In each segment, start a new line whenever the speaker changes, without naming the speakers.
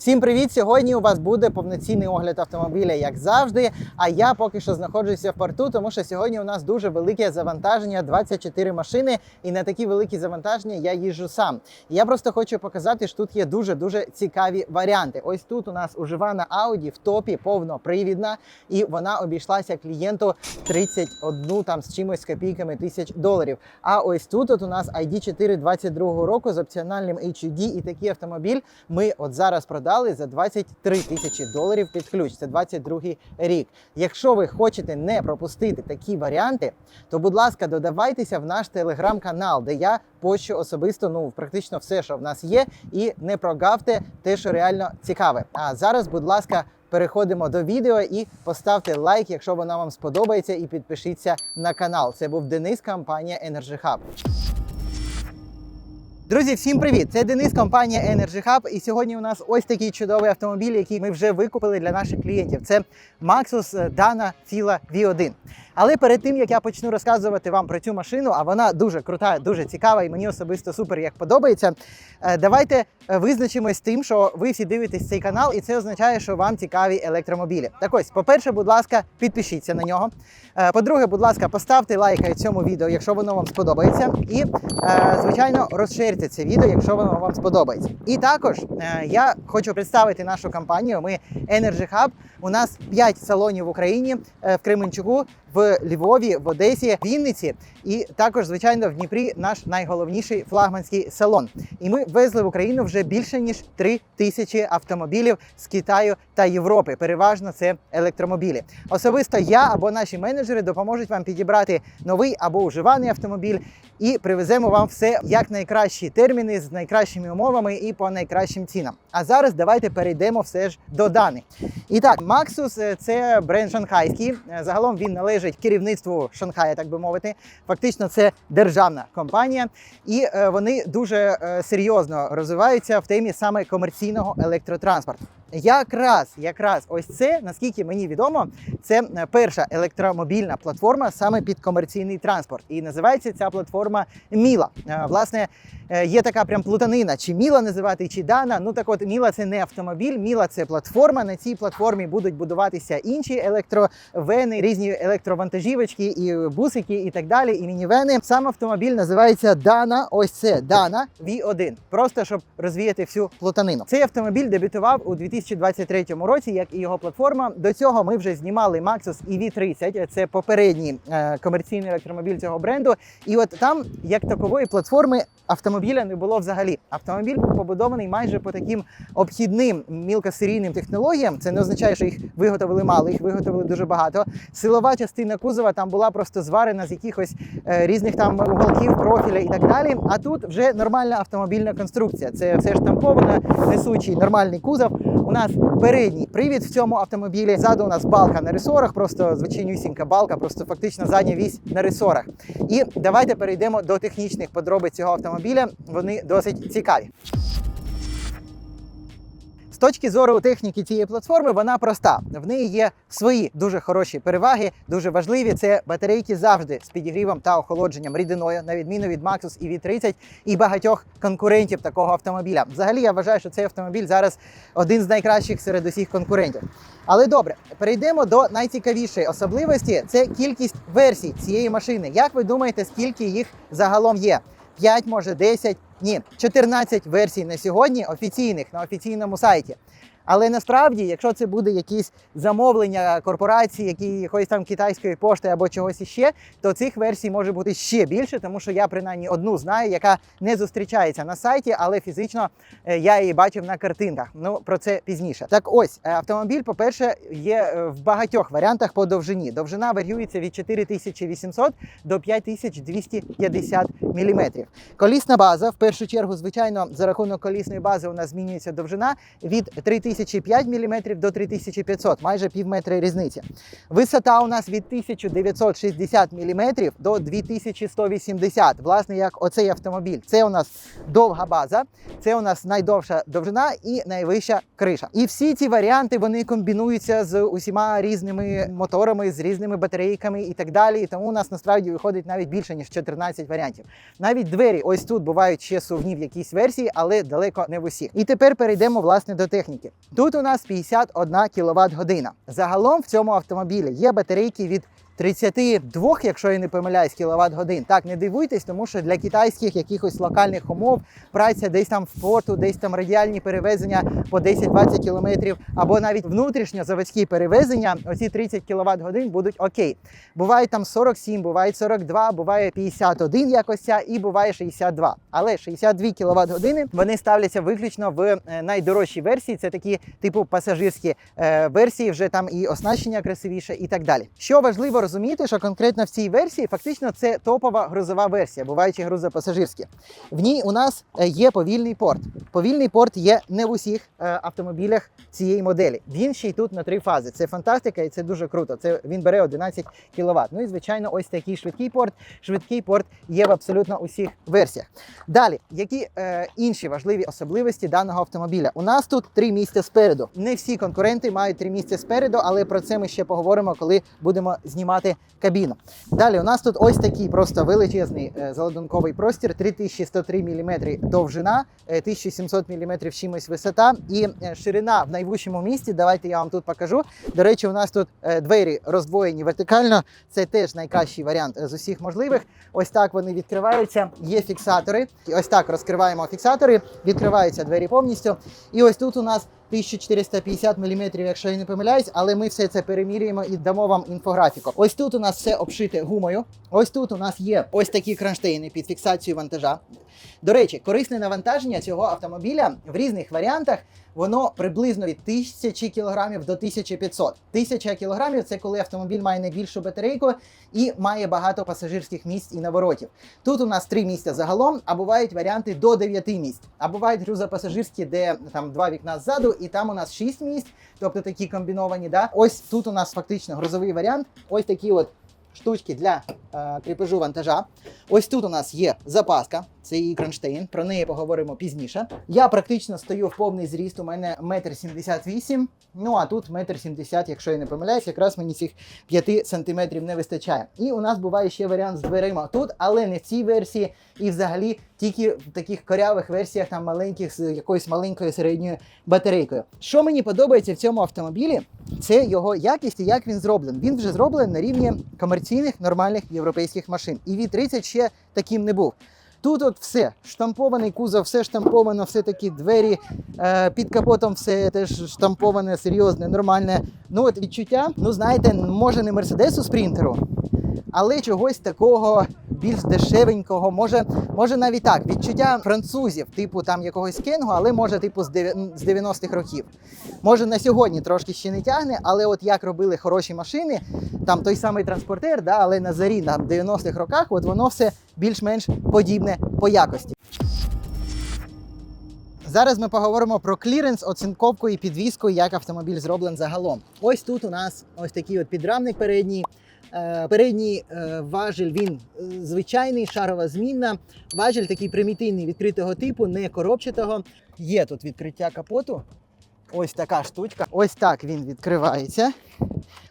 Всім привіт! Сьогодні у вас буде повноцінний огляд автомобіля, як завжди. А я поки що знаходжуся в порту, тому що сьогодні у нас дуже велике завантаження 24 машини. І на такі великі завантаження я їжджу сам. Я просто хочу показати, що тут є дуже дуже цікаві варіанти. Ось тут у нас уживана Audi в топі повнопривідна, і вона обійшлася клієнту 31 там з чимось копійками тисяч доларів. А ось тут от у нас ID4 22 року з опціональним HUD і такий автомобіль ми от зараз продали за 23 тисячі доларів під ключ. Це 22 рік. Якщо ви хочете не пропустити такі варіанти, то будь ласка, додавайтеся в наш телеграм-канал, де я пощу особисто ну практично все, що в нас є, і не прогавте те, що реально цікаве. А зараз, будь ласка. Переходимо до відео і поставте лайк, якщо воно вам сподобається, і підпишіться на канал. Це був Денис, компанія Energy Hub. Друзі, всім привіт! Це Денис, компанія Energy Hub. І сьогодні у нас ось такий чудовий автомобіль, який ми вже викупили для наших клієнтів. Це Maxus Dana Fila V1. Але перед тим як я почну розказувати вам про цю машину, а вона дуже крута, дуже цікава, і мені особисто супер як подобається. е, Давайте е, визначимось з тим, що ви всі дивитесь цей канал, і це означає, що вам цікаві електромобілі. Так ось, по-перше, будь ласка, підпишіться на нього. Е, По-друге, будь ласка, поставте лайк цьому відео, якщо воно вам сподобається. І, е, звичайно, розширте це відео, якщо воно вам сподобається. І також е, я хочу представити нашу компанію. Ми Energy Hub. У нас 5 салонів в Україні е, в Кременчуку, в Львові, в Одесі, Вінниці, і також, звичайно, в Дніпрі наш найголовніший флагманський салон. І ми везли в Україну вже більше ніж 3 тисячі автомобілів з Китаю та Європи. Переважно це електромобілі. Особисто я або наші менеджери допоможуть вам підібрати новий або уживаний автомобіль. І привеземо вам все як найкращі терміни з найкращими умовами і по найкращим цінам. А зараз давайте перейдемо все ж до Дани. І так, Maxus е, це бренд шанхайський. Е, Загалом він належить керівництву Шанхая, так би мовити. Фактично, це державна компанія, і е, вони дуже е, серйозно розвиваються в темі саме комерційного електротранспорту. Якраз, якраз ось це, наскільки мені відомо, це е, перша електромобільна платформа саме під комерційний транспорт. І називається ця платформа Міла. Власне, є така прям плутанина, чи Міла називати, чи Дана. Ну так от Міла це не автомобіль, Міла це платформа. На цій платформі будуть будуватися інші електровени, різні електровантажівочки, і бусики, і так далі, і мінівени. Сам автомобіль називається Дана. Ось це Дана V1. Просто щоб розвіяти всю плутанину. Цей автомобіль дебютував у 2023 році, як і його платформа. До цього ми вже знімали Maxus EV30. Це попередній е, комерційний електромобіль цього бренду. І от там, як такової платформи, автомобіля не було взагалі. Автомобіль був побудований майже по таким обхідним мілкосерійним технологіям. Це не означає, що їх виготовили мало, їх виготовили дуже багато. Силова частина кузова там була просто зварена з якихось е, різних там уголків, профіля і так далі. А тут вже нормальна автомобільна конструкція. Це все штамповано, несучий нормальний кузов. У нас передній привід в цьому автомобілі. Ззаду у нас балка на ресорах, просто звичайнюсінька балка, просто фактично задня вісь на ресорах. І давайте перейдемо до технічних подробиць цього автомобіля. Вони досить цікаві. З точки зору техніки цієї платформи, вона проста. В неї є свої дуже хороші переваги, дуже важливі. Це батарейки завжди з підігрівом та охолодженням рідиною, на відміну від Maxus EV30 і багатьох конкурентів такого автомобіля. Взагалі, я вважаю, що цей автомобіль зараз один з найкращих серед усіх конкурентів. Але добре, перейдемо до найцікавішої особливості: це кількість версій цієї машини. Як ви думаєте, скільки їх загалом є? 5, може 10? Ні, 14 версій на сьогодні офіційних на офіційному сайті. Але насправді, якщо це буде якісь замовлення корпорації, які якоїсь там китайської пошти або чогось іще, то цих версій може бути ще більше, тому що я принаймні одну знаю, яка не зустрічається на сайті, але фізично е, я її бачив на картинках. Ну про це пізніше. Так ось е, автомобіль, по-перше, є е, в багатьох варіантах по довжині. Довжина варіюється від 4800 до 5250 мм. Колісна база, в першу чергу, звичайно, за рахунок колісної бази у нас змінюється довжина від 3000 3005 мм до 3500, майже пів метра різниці. Висота у нас від 1960 мм до 2180, власне, як оцей автомобіль. Це у нас довга база, це у нас найдовша довжина і найвища криша. І всі ці варіанти вони комбінуються з усіма різними моторами, з різними батарейками і так далі. І тому у нас насправді виходить навіть більше ніж 14 варіантів. Навіть двері ось тут бувають ще сувні в якійсь версії, але далеко не в усіх. І тепер перейдемо власне до техніки. Тут у нас 51 кВт година. Загалом в цьому автомобілі є батарейки від 32, якщо я не помиляюсь, кіловат годин. Так, не дивуйтесь, тому що для китайських якихось локальних умов праця десь там в порту, десь там радіальні перевезення по 10-20 кілометрів, або навіть внутрішньозаводські перевезення, оці 30 кіловат годин будуть окей. Буває там 47, буває 42, буває 51 якось і буває 62. Але 62 кіловат години вони ставляться виключно в е, найдорожчій версії. Це такі типу пасажирські е, версії, вже там і оснащення красивіше, і так далі. Що важливо розуміти, що конкретно в цій версії фактично це топова грузова версія, буваючи грузопасажирські. В ній у нас е, є повільний порт. Повільний порт є не в усіх е, автомобілях цієї моделі. Він ще й тут на три фази. Це фантастика і це дуже круто. Це він бере 11 кВт. Ну і звичайно, ось такий швидкий порт. Швидкий порт є в абсолютно усіх версіях. Далі, які е, інші важливі особливості даного автомобіля? У нас тут три місця спереду. Не всі конкуренти мають три місця спереду, але про це ми ще поговоримо, коли будемо знімати кабіну. Далі у нас тут ось такий просто величезний е, заладунковий простір, 3103 мм довжина, е, 1700 мм чимось висота і е, ширина в найвищому місці. Давайте я вам тут покажу. До речі, у нас тут е, двері роздвоєні вертикально. Це теж найкращий варіант е, з усіх можливих. Ось так вони відкриваються. Є фіксатори. Ось так розкриваємо фіксатори, відкриваються двері повністю. І ось тут у нас 1450 мм, якщо я не помиляюсь, але ми все це перемірюємо і дамо вам інфографіку. Ось тут у нас все обшите гумою. Ось тут у нас є ось такі кронштейни під фіксацію вантажа. До речі, корисне навантаження цього автомобіля в різних варіантах. Воно приблизно від 1000 кг до 1500. 1000 кг – це коли автомобіль має найбільшу батарейку і має багато пасажирських місць і наворотів. Тут у нас три місця загалом, а бувають варіанти до 9 місць. А бувають грузопасажирські, де там два вікна ззаду, і там у нас 6 місць, тобто такі комбіновані. Да? Ось тут у нас фактично грузовий варіант. Ось такі от штучки для е, кріпежу вантажа. Ось тут у нас є запаска, це її кронштейн, про неї поговоримо пізніше. Я практично стою в повний зріст, у мене метр сімдесят вісім. Ну а тут метр сімдесят, якщо я не помиляюсь, якраз мені цих 5 сантиметрів не вистачає. І у нас буває ще варіант з дверима тут, але не в цій версії, і взагалі тільки в таких корявих версіях, там маленьких з якоюсь маленькою середньою батарейкою. Що мені подобається в цьому автомобілі, це його якість і як він зроблений. Він вже зроблений на рівні комерційних нормальних європейських машин. І V30 ще таким не був. Тут от все штампований кузов, все штамповано, все такі двері е, під капотом, все теж штамповане, серйозне, нормальне. Ну от відчуття, ну знаєте, може не Мерседесу спринтеру, але чогось такого більш дешевенького. Може, може навіть так, відчуття французів, типу там якогось кенгу, але може, типу, з дев'я- 90-х років. Може на сьогодні трошки ще не тягне, але от як робили хороші машини, там той самий транспортер, да, але на зарі на 90-х роках, от воно все більш-менш подібне по якості. Зараз ми поговоримо про кліренс, оцинковку і підвіску, як автомобіль зроблений загалом. Ось тут у нас ось такий от підрамник передній. Е, Передній е, важіль він е, звичайний, шарова змінна. Важіль такий примітивний відкритого типу, не коробчатого. Є тут відкриття капоту. Ось така штучка. Ось так він відкривається.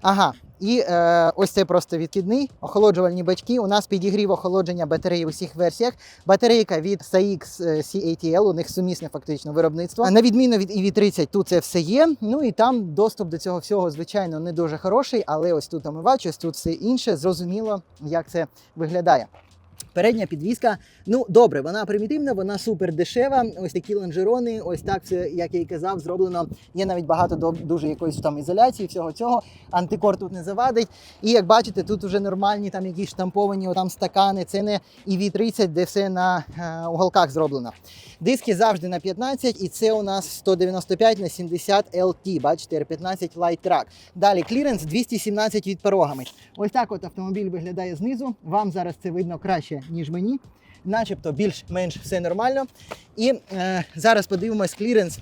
Ага, і е, ось це просто відкидний. Охолоджувальні бачки. У нас підігрів охолодження батареї у всіх версіях. Батарейка від SAX е, CATL, у них сумісне фактично виробництво. На відміну від EV30, тут це все є. Ну і там доступ до цього всього, звичайно, не дуже хороший, але ось тут омивач, ось тут все інше. Зрозуміло, як це виглядає. Передня підвіска, ну добре, вона примітивна, вона супер дешева. Ось такі лонжерони, ось так все, як я і казав, зроблено. Є навіть багато дуже якоїсь там ізоляції, всього цього. Антикор тут не завадить. І як бачите, тут вже нормальні там якісь штамповані там стакани. Це не EV30, де все на е, уголках зроблено. Диски завжди на 15, і це у нас 195 на 70 LT. Бачите, R15 Light Track. Далі кліренс 217 від порогами. Ось так от автомобіль виглядає знизу. Вам зараз це видно краще, ніж мені. Начебто більш-менш все нормально. І е, зараз подивимось кліренс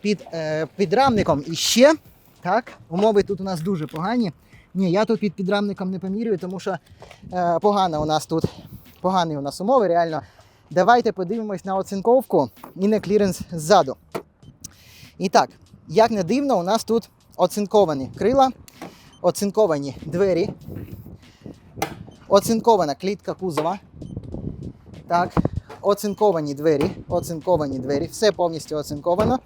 під е, підрамником. І ще так, умови тут у нас дуже погані. Ні, я тут під підрамником не помірюю, тому що е, погано у нас тут погані у нас умови, реально. Давайте подивимось на оцинковку і на кліренс ззаду. І так, як не дивно, у нас тут оцинковані крила, оцинковані двері, оцинкована клітка кузова. Так, оцинковані двері, оцинковані двері, все повністю оцинковано.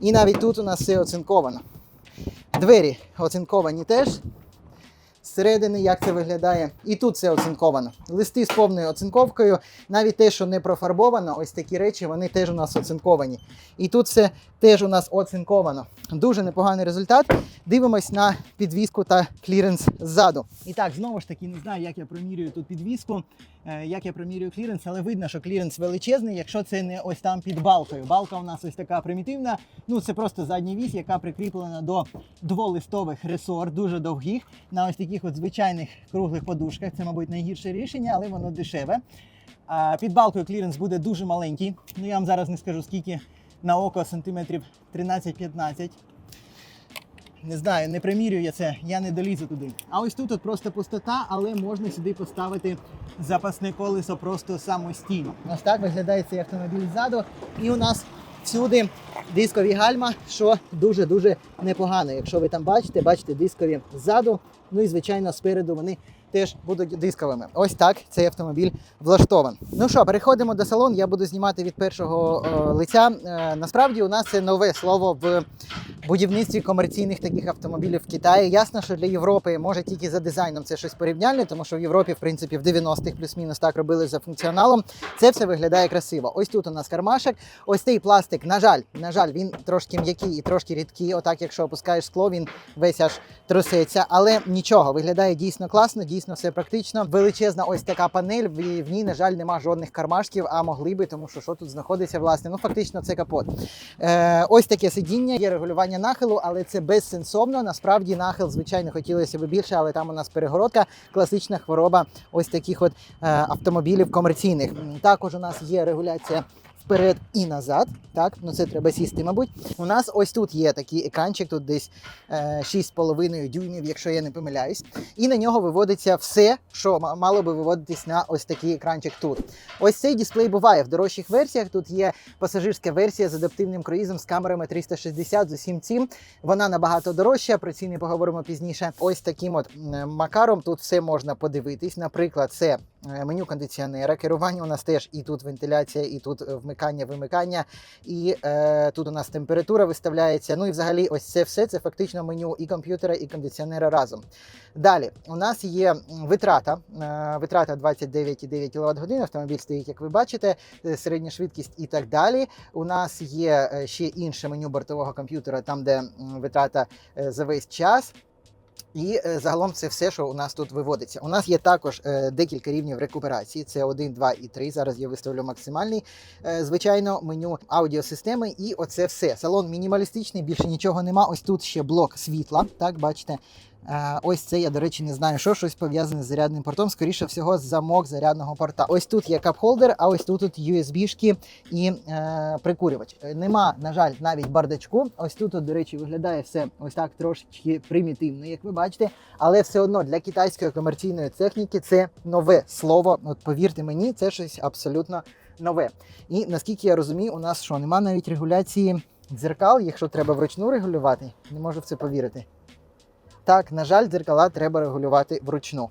І навіть тут у нас все оцинковано. Двері оцинковані теж. Зсередини, як це виглядає, і тут все оцинковано. Листи з повною оцинковкою, навіть те, що не профарбовано, ось такі речі, вони теж у нас оцинковані. І тут все теж у нас оцинковано. Дуже непоганий результат. Дивимось на підвіску та кліренс ззаду. І так, знову ж таки, не знаю, як я промірюю тут підвіску, е, як я промірюю кліренс, але видно, що кліренс величезний, якщо це не ось там під балкою. Балка у нас ось така примітивна. Ну, це просто задня вісь, яка прикріплена до дволистових ресор, дуже довгих, на ось таких от звичайних круглих подушках. Це, мабуть, найгірше рішення, але воно дешеве. Під балкою кліренс буде дуже маленький. Ну я вам зараз не скажу скільки на око сантиметрів 13-15. Не знаю, не примірюю я це, я не долізу туди. А ось тут от просто пустота, але можна сюди поставити запасне колесо просто самостійно. Ось так виглядає цей автомобіль ззаду. І у нас всюди дискові гальма, що дуже-дуже непогано. Якщо ви там бачите, бачите дискові ззаду. Ну і звичайно спереду вони теж будуть дисковими. Ось так цей автомобіль влаштований. Ну що, переходимо до салону. Я буду знімати від першого е, лиця. Е, насправді у нас це нове слово в будівництві комерційних таких автомобілів в Китаї. Ясно, що для Європи може тільки за дизайном це щось порівняльне, тому що в Європі, в принципі, в 90-х плюс-мінус так робили за функціоналом. Це все виглядає красиво. Ось тут у нас кармашек. Ось цей пластик, на жаль, на жаль, він трошки м'який і трошки рідкий. Отак, якщо опускаєш скло, він весь аж труситься. Але нічого, виглядає дійсно класно, дійсно все практично. Величезна ось така панель. В ній, на жаль, нема жодних кармашків, а могли би, тому що що тут знаходиться, власне. Ну, фактично, це капот. Е, ось таке сидіння, є регулювання нахилу, але це безсенсовно. Насправді нахил, звичайно, хотілося б більше, але там у нас перегородка, класична хвороба ось таких от е, автомобілів комерційних. Також у нас є регуляція. Вперед і назад, так, ну це треба сісти, мабуть. У нас ось тут є такий екранчик, тут десь е, 6,5 дюймів, якщо я не помиляюсь. І на нього виводиться все, що мало би виводитись на ось такий екранчик тут. Ось цей дисплей буває в дорожчих версіях. Тут є пасажирська версія з адаптивним круїзом з камерами 360 з усім цим. Вона набагато дорожча. Про ціни поговоримо пізніше. Ось таким от макаром тут все можна подивитись. Наприклад, це меню кондиціонера. Керування у нас теж і тут вентиляція, і тут е, вмикання, вимикання, і е, тут у нас температура виставляється. Ну і взагалі, ось це все це фактично меню і комп'ютера, і кондиціонера разом. Далі у нас є витрата. е, Витрата 29,9 кВт годин. Автомобіль стоїть, як ви бачите, е, середня швидкість і так далі. У нас є е, ще інше меню бортового комп'ютера, там де витрата е, за весь час. І е, загалом це все, що у нас тут виводиться. У нас є також е, декілька рівнів рекуперації. Це 1, 2 і 3. Зараз я виставлю максимальний. Е, звичайно, меню аудіосистеми, і оце все. Салон мінімалістичний, більше нічого нема. Ось тут ще блок світла. Так, бачите. Е, Ось це я, до речі, не знаю, що щось пов'язане з зарядним портом. Скоріше всього, замок зарядного порта. Ось тут є кап-холдер, а ось тут от USB-шки і е, прикурювач. Е, Нема, на жаль, навіть бардачку. Ось тут, до речі, виглядає все ось так трошечки примітивно, як ви бачите. Але все одно для китайської комерційної техніки це нове слово. От повірте мені, це щось абсолютно нове. І наскільки я розумію, у нас що нема навіть регуляції дзеркал, якщо треба вручну регулювати. Не можу в це повірити. Так, на жаль, дзеркала треба регулювати вручну.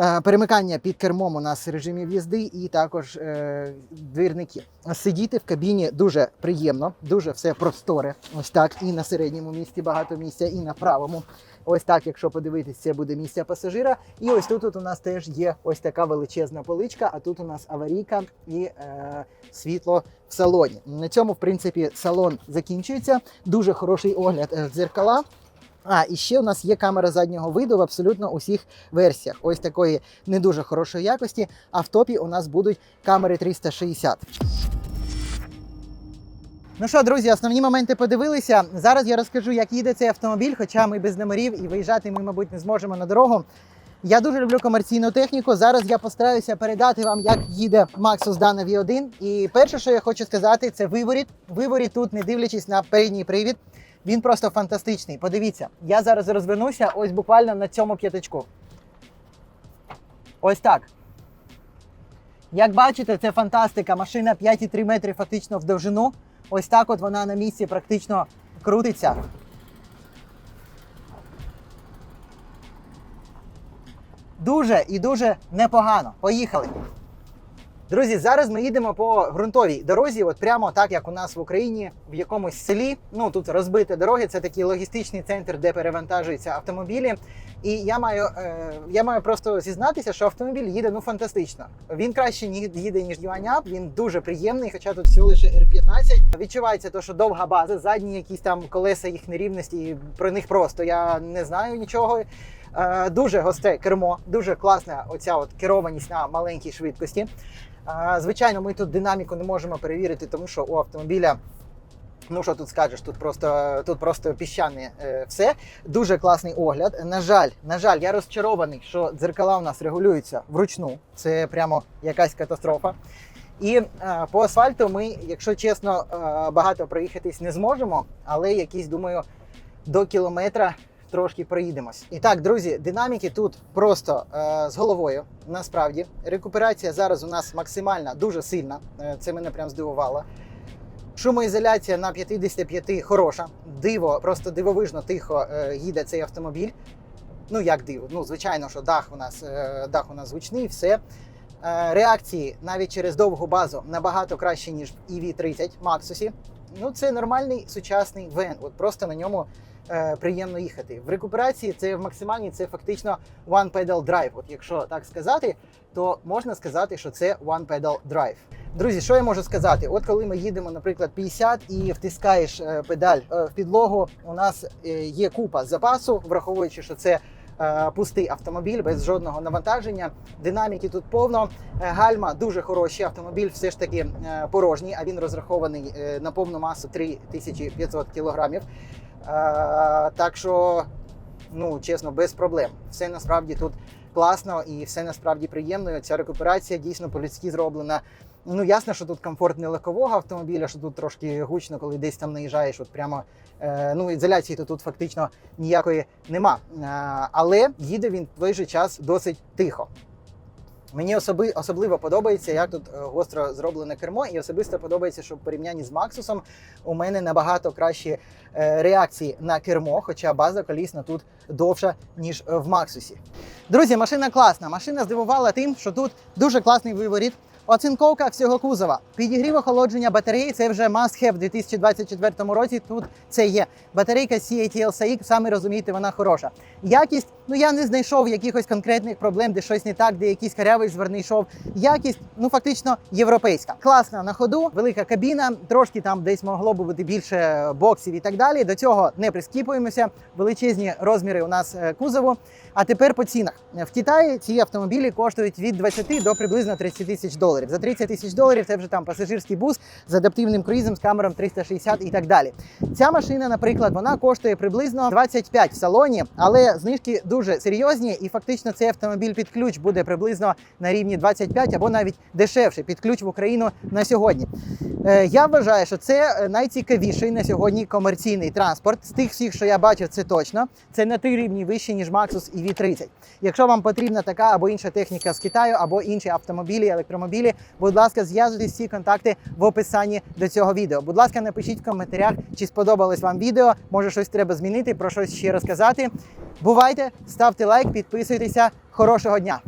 Е, Перемикання під кермом у нас режимів їзди і також е, двірники. Сидіти в кабіні дуже приємно, дуже все просторе. Ось так. І на середньому місці багато місця, і на правому. Ось так, якщо подивитись, це буде місце пасажира. І ось тут от у нас теж є ось така величезна поличка, а тут у нас аварійка і е, світло в салоні. На цьому, в принципі, салон закінчується. Дуже хороший огляд е, дзеркала. А, і ще у нас є камера заднього виду в абсолютно усіх версіях. Ось такої не дуже хорошої якості. А в топі у нас будуть камери 360. Ну що, друзі, основні моменти подивилися. Зараз я розкажу, як їде цей автомобіль, хоча ми без номерів і виїжджати ми, мабуть, не зможемо на дорогу. Я дуже люблю комерційну техніку. Зараз я постараюся передати вам, як їде Maxus Dana V1. І перше, що я хочу сказати, це виворіт. Виворіт тут, не дивлячись на передній привід, він просто фантастичний. Подивіться, я зараз розвернуся ось буквально на цьому п'ятачку. Ось так. Як бачите, це фантастика. Машина 5,3 метри фактично в довжину. Ось так от вона на місці практично крутиться. Дуже і дуже непогано. Поїхали. Друзі, зараз ми їдемо по ґрунтовій дорозі, от прямо так, як у нас в Україні, в якомусь селі. Ну тут розбиті дороги, це такий логістичний центр, де перевантажуються автомобілі. І я маю, е, я маю просто зізнатися, що автомобіль їде ну фантастично. Він краще їде, ніж Юаняп, він дуже приємний, хоча тут всього лише R15. Відчувається то, що довга база, задні якісь там колеса їх нерівності, і про них просто я не знаю нічого. Е, Дуже госте кермо, дуже класна оця от керованість на маленькій швидкості. Е, Звичайно, ми тут динаміку не можемо перевірити, тому що у автомобіля. Ну що тут скажеш? Тут просто тут просто піщане е, все. Дуже класний огляд. На жаль, на жаль, я розчарований, що дзеркала у нас регулюються вручну. Це прямо якась катастрофа. І по асфальту ми, якщо чесно, багато проїхатись не зможемо, але якісь, думаю, до кілометра трошки проїдемось. І так, друзі, динаміки тут просто е, з головою. Насправді, рекуперація зараз у нас максимальна, дуже сильна. Е, це мене прям здивувало. Шумоізоляція на 55 хороша. Диво, просто дивовижно тихо е, їде цей автомобіль. Ну як диво? Ну, звичайно, що дах у нас е, дах у нас звучний, все. Е, реакції навіть через довгу базу набагато краще, ніж в EV30 Maxus. Ну, це нормальний сучасний вен. От просто на ньому е, приємно їхати. В рекуперації це в максимальній це фактично one pedal drive. От якщо так сказати, то можна сказати, що це one pedal drive. Друзі, що я можу сказати? От коли ми їдемо, наприклад, 50 і втискаєш е, педаль е, в підлогу, у нас е, є купа запасу, враховуючи, що це пустий автомобіль без жодного навантаження. Динаміки тут повно. Гальма дуже хороші. Автомобіль все ж таки порожній, а він розрахований на повну масу 3500 кілограмів. Так що, ну чесно, без проблем. Все насправді тут класно і все насправді приємно. Ця рекуперація дійсно по-людськи зроблена. Ну, ясно, що тут комфорт не легкового автомобіля, що тут трошки гучно, коли десь там наїжджаєш, от прямо е, ну, ізоляції то тут фактично ніякої нема. Е, але їде він в той же час досить тихо. Мені особи, особливо подобається, як тут е, гостро зроблене кермо, і особисто подобається, що в порівнянні з Максусом у мене набагато кращі е, реакції на кермо, хоча база колісна тут довша, ніж е, в Максусі. Друзі, машина класна. Машина здивувала тим, що тут дуже класний виворіт. Оцинковка всього кузова. Підігрів охолодження батареї це вже must have в 2024 році. Тут це є. Батарейка CATL SAIC, самі розумієте, вона хороша. Якість, ну я не знайшов якихось конкретних проблем, де щось не так, де якийсь карявий зверний шов. Якість, ну фактично європейська. Класна на ходу, велика кабіна, трошки там десь могло би бути більше боксів і так далі. До цього не прискіпуємося. Величезні розміри у нас е, кузову. А тепер по цінах. В Китаї ці автомобілі коштують від 20 до приблизно 30 тисяч доларів. За 30 тисяч доларів це вже там пасажирський бус з адаптивним круїзом, з камером 360 і так далі. Ця машина, наприклад, вона коштує приблизно 25 в салоні, але знижки дуже серйозні, і фактично цей автомобіль під ключ буде приблизно на рівні 25 або навіть дешевше під ключ в Україну на сьогодні. Е, Я вважаю, що це е, найцікавіший на сьогодні комерційний транспорт. З тих всіх, що я бачив, це точно. Це на три рівні вище, ніж Maxus і V30. Якщо вам потрібна така або інша техніка з Китаю, або інші автомобілі, електромобілі, будь ласка, зв'язуйтесь всі контакти в описанні до цього відео. Будь ласка, напишіть в коментарях, чи сподобалось вам відео. Може, щось треба змінити, про щось ще розказати. Бувайте, ставте лайк, підписуйтеся. Хорошого дня!